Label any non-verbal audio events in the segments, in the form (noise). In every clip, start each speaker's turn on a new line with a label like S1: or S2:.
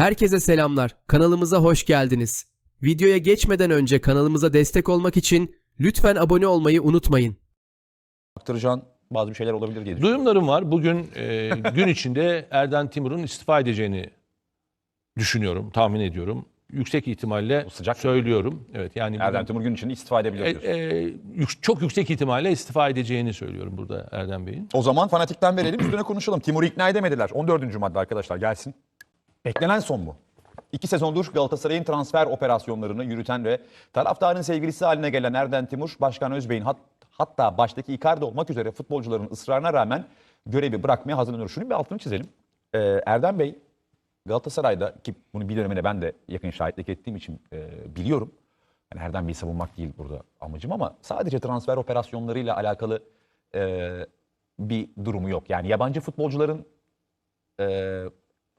S1: Herkese selamlar. Kanalımıza hoş geldiniz. Videoya geçmeden önce kanalımıza destek olmak için lütfen abone olmayı unutmayın.
S2: aktaracağın bazı bir şeyler olabilir diye düşünüyorum.
S3: Duyumlarım var. Bugün e, (laughs) gün içinde Erden Timur'un istifa edeceğini düşünüyorum, tahmin ediyorum. Yüksek ihtimalle
S2: sıcak.
S3: söylüyorum. Evet yani bugün-
S2: Erdem Timur gün içinde istifa edebilir
S3: e,
S2: diyorsun.
S3: e, yük- çok yüksek ihtimalle istifa edeceğini söylüyorum burada Erdem Bey'in.
S2: O zaman fanatikten verelim üstüne konuşalım. Timur'u ikna edemediler. 14. madde arkadaşlar gelsin. Beklenen son mu? İki sezondur Galatasaray'ın transfer operasyonlarını yürüten ve taraftarın sevgilisi haline gelen Erden Timur, Başkan Özbey'in hat- hatta baştaki Icardi olmak üzere futbolcuların ısrarına rağmen görevi bırakmaya hazırlanıyor. Şunun bir altını çizelim. Ee, Erdem Bey Galatasaray'da ki bunu bir dönemine ben de yakın şahitlik ettiğim için e, biliyorum. Yani Erdem Bey'i savunmak değil burada amacım ama sadece transfer operasyonlarıyla alakalı e, bir durumu yok. Yani yabancı futbolcuların e,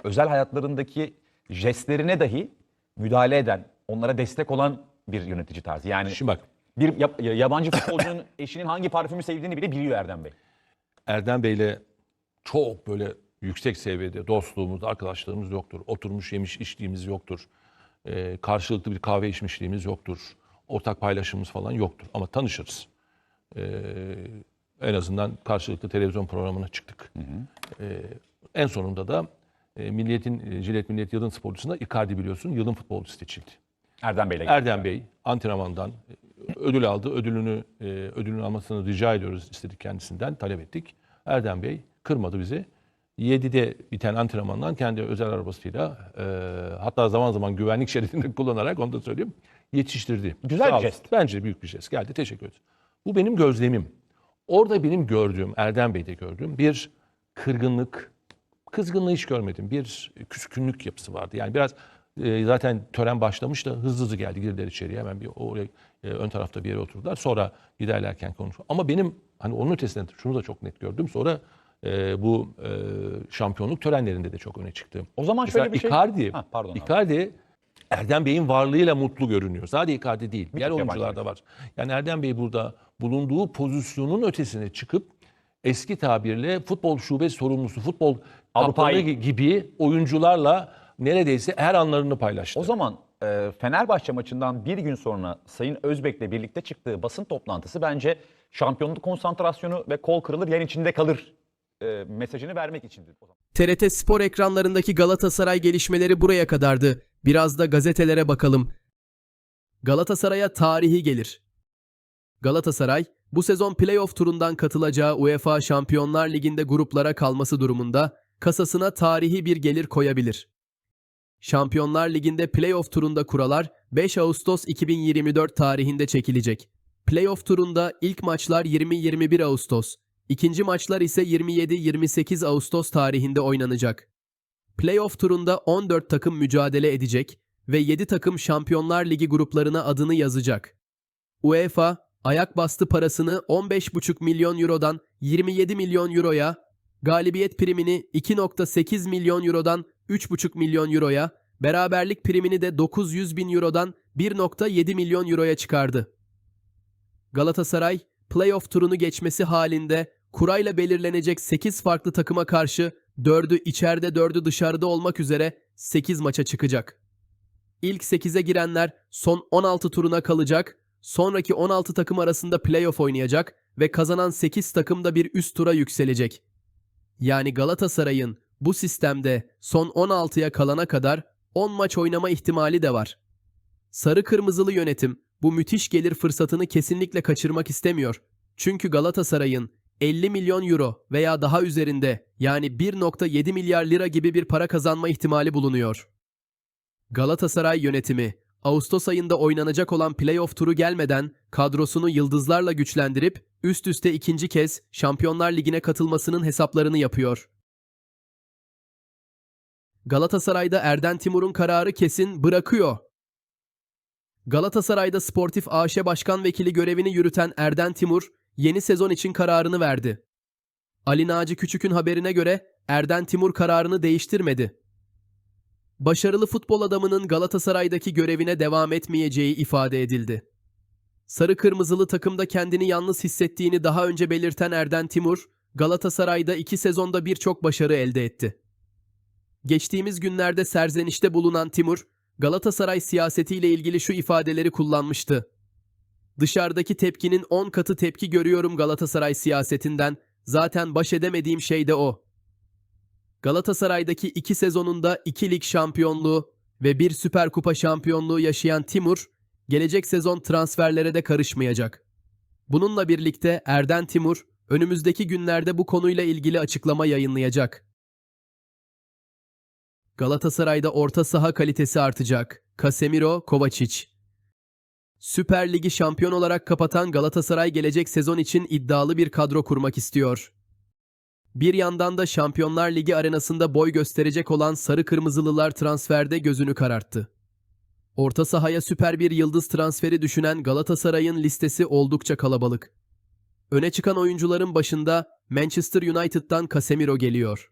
S2: özel hayatlarındaki jestlerine dahi müdahale eden, onlara destek olan bir yönetici tarzı. Yani
S3: Şimdi bak
S2: bir yab- yabancı futbolcunun (laughs) eşinin hangi parfümü sevdiğini bile biliyor Erdem Bey.
S3: Erdem Bey'le çok böyle yüksek seviyede dostluğumuz, arkadaşlarımız yoktur. Oturmuş yemiş içtiğimiz yoktur. E, karşılıklı bir kahve içmişliğimiz yoktur. Ortak paylaşımımız falan yoktur. Ama tanışırız. E, en azından karşılıklı televizyon programına çıktık. E, en sonunda da e, Milliyet'in, e, Jilet Milliyet yılın sporcusunda Icardi biliyorsun yılın futbolcusu seçildi.
S2: Erdem Bey'le.
S3: Erdem Bey antrenmandan e, ödül aldı. Ödülünü e, ödülünü almasını rica ediyoruz istedik kendisinden talep ettik. Erdem Bey kırmadı bizi. 7'de biten antrenmandan kendi özel arabasıyla e, hatta zaman zaman güvenlik (laughs) şeridini kullanarak onu da söyleyeyim yetiştirdi.
S2: Güzel
S3: Sağ
S2: bir
S3: olsun.
S2: jest.
S3: Bence büyük bir jest. Geldi teşekkür ederim. Bu benim gözlemim. Orada benim gördüğüm, Erdem Bey'de gördüğüm bir kırgınlık, kızgınlığı hiç görmedim. Bir küskünlük yapısı vardı. Yani biraz e, zaten tören başlamış da hızlı hızlı geldi girdiler içeriye. Hemen bir oraya e, ön tarafta bir yere oturdular. Sonra giderlerken konuştu. Ama benim hani onun ötesinde şunu da çok net gördüm. Sonra e, bu e, şampiyonluk törenlerinde de çok öne çıktı.
S2: O zaman
S3: Mesela
S2: şöyle bir şey-
S3: Icardi,
S2: Ha, pardon abi.
S3: Icardi Erdem Bey'in varlığıyla mutlu görünüyor. Sadece Icardi değil. Diğer
S2: yabancı
S3: oyuncular da var. Yani Erdem Bey burada bulunduğu pozisyonun ötesine çıkıp eski tabirle futbol şube sorumlusu, futbol Kaptanı gibi oyuncularla neredeyse her anlarını paylaştı.
S2: O zaman e, Fenerbahçe maçından bir gün sonra Sayın Özbek'le birlikte çıktığı basın toplantısı bence şampiyonluk konsantrasyonu ve kol kırılır yen içinde kalır e, mesajını vermek içindir. O zaman.
S1: TRT spor ekranlarındaki Galatasaray gelişmeleri buraya kadardı. Biraz da gazetelere bakalım. Galatasaray'a tarihi gelir. Galatasaray, bu sezon playoff turundan katılacağı UEFA Şampiyonlar Ligi'nde gruplara kalması durumunda kasasına tarihi bir gelir koyabilir. Şampiyonlar Ligi'nde playoff turunda kurallar 5 Ağustos 2024 tarihinde çekilecek. Playoff turunda ilk maçlar 20-21 Ağustos, ikinci maçlar ise 27-28 Ağustos tarihinde oynanacak. Playoff turunda 14 takım mücadele edecek ve 7 takım Şampiyonlar Ligi gruplarına adını yazacak. UEFA, ayak bastı parasını 15,5 milyon eurodan 27 milyon euroya, galibiyet primini 2,8 milyon eurodan 3,5 milyon euroya, beraberlik primini de 900 bin eurodan 1,7 milyon euroya çıkardı. Galatasaray, playoff turunu geçmesi halinde kurayla belirlenecek 8 farklı takıma karşı 4'ü içeride 4'ü dışarıda olmak üzere 8 maça çıkacak. İlk 8'e girenler son 16 turuna kalacak, sonraki 16 takım arasında playoff oynayacak ve kazanan 8 takım da bir üst tura yükselecek. Yani Galatasaray'ın bu sistemde son 16'ya kalana kadar 10 maç oynama ihtimali de var. Sarı kırmızılı yönetim bu müthiş gelir fırsatını kesinlikle kaçırmak istemiyor. Çünkü Galatasaray'ın 50 milyon euro veya daha üzerinde yani 1.7 milyar lira gibi bir para kazanma ihtimali bulunuyor. Galatasaray yönetimi Ağustos ayında oynanacak olan playoff turu gelmeden kadrosunu yıldızlarla güçlendirip üst üste ikinci kez Şampiyonlar Ligi'ne katılmasının hesaplarını yapıyor. Galatasaray'da Erden Timur'un kararı kesin bırakıyor. Galatasaray'da Sportif AŞ Başkan Vekili görevini yürüten Erden Timur, yeni sezon için kararını verdi. Ali Naci Küçük'ün haberine göre Erden Timur kararını değiştirmedi. Başarılı futbol adamının Galatasaray'daki görevine devam etmeyeceği ifade edildi. Sarı kırmızılı takımda kendini yalnız hissettiğini daha önce belirten Erden Timur, Galatasaray'da iki sezonda birçok başarı elde etti. Geçtiğimiz günlerde serzenişte bulunan Timur, Galatasaray siyasetiyle ilgili şu ifadeleri kullanmıştı. Dışarıdaki tepkinin 10 katı tepki görüyorum Galatasaray siyasetinden. Zaten baş edemediğim şey de o. Galatasaray'daki iki sezonunda iki lig şampiyonluğu ve bir Süper Kupa şampiyonluğu yaşayan Timur, gelecek sezon transferlere de karışmayacak. Bununla birlikte Erden Timur, önümüzdeki günlerde bu konuyla ilgili açıklama yayınlayacak. Galatasaray'da orta saha kalitesi artacak. Casemiro, Kovacic. Süper Ligi şampiyon olarak kapatan Galatasaray gelecek sezon için iddialı bir kadro kurmak istiyor. Bir yandan da Şampiyonlar Ligi arenasında boy gösterecek olan Sarı Kırmızılılar transferde gözünü kararttı. Orta sahaya süper bir yıldız transferi düşünen Galatasaray'ın listesi oldukça kalabalık. Öne çıkan oyuncuların başında Manchester United'dan Casemiro geliyor.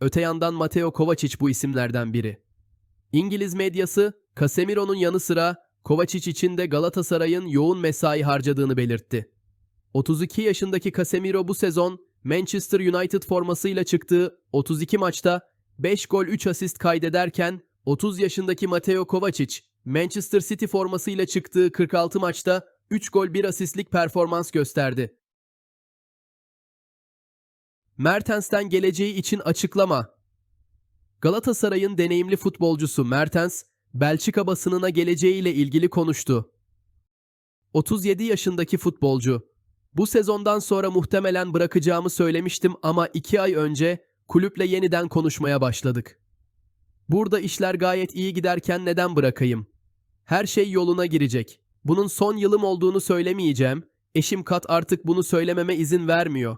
S1: Öte yandan Mateo Kovacic bu isimlerden biri. İngiliz medyası Casemiro'nun yanı sıra Kovacic için de Galatasaray'ın yoğun mesai harcadığını belirtti. 32 yaşındaki Casemiro bu sezon Manchester United formasıyla çıktığı 32 maçta 5 gol 3 asist kaydederken 30 yaşındaki Mateo Kovacic Manchester City formasıyla çıktığı 46 maçta 3 gol 1 asistlik performans gösterdi. Mertens'ten geleceği için açıklama. Galatasaray'ın deneyimli futbolcusu Mertens, Belçika basınına geleceğiyle ilgili konuştu. 37 yaşındaki futbolcu, bu sezondan sonra muhtemelen bırakacağımı söylemiştim ama 2 ay önce kulüple yeniden konuşmaya başladık. Burada işler gayet iyi giderken neden bırakayım? Her şey yoluna girecek. Bunun son yılım olduğunu söylemeyeceğim. Eşim Kat artık bunu söylememe izin vermiyor.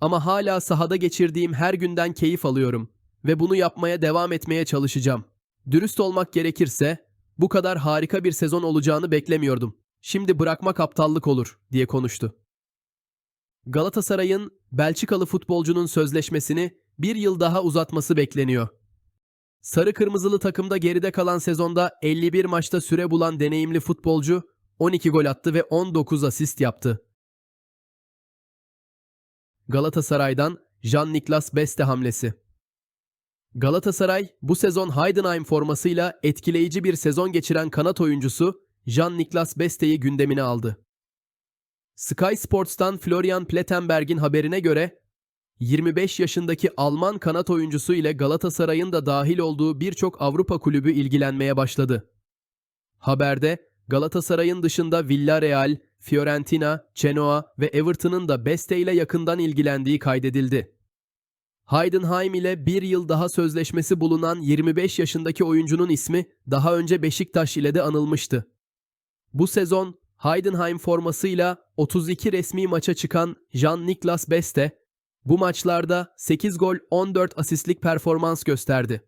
S1: Ama hala sahada geçirdiğim her günden keyif alıyorum ve bunu yapmaya devam etmeye çalışacağım. Dürüst olmak gerekirse bu kadar harika bir sezon olacağını beklemiyordum. Şimdi bırakmak aptallık olur diye konuştu. Galatasaray'ın Belçikalı futbolcunun sözleşmesini bir yıl daha uzatması bekleniyor. Sarı Kırmızılı takımda geride kalan sezonda 51 maçta süre bulan deneyimli futbolcu 12 gol attı ve 19 asist yaptı. Galatasaray'dan Jean-Niklas Beste hamlesi. Galatasaray bu sezon Heidenheim formasıyla etkileyici bir sezon geçiren kanat oyuncusu Jean-Niklas Beste'yi gündemine aldı. Sky Sports'tan Florian Plettenberg'in haberine göre 25 yaşındaki Alman kanat oyuncusu ile Galatasaray'ın da dahil olduğu birçok Avrupa kulübü ilgilenmeye başladı. Haberde Galatasaray'ın dışında Villarreal, Fiorentina, Genoa ve Everton'ın da Beste ile yakından ilgilendiği kaydedildi. Heidenheim ile bir yıl daha sözleşmesi bulunan 25 yaşındaki oyuncunun ismi daha önce Beşiktaş ile de anılmıştı. Bu sezon Heidenheim formasıyla 32 resmi maça çıkan Jean-Niklas Beste, bu maçlarda 8 gol 14 asistlik performans gösterdi.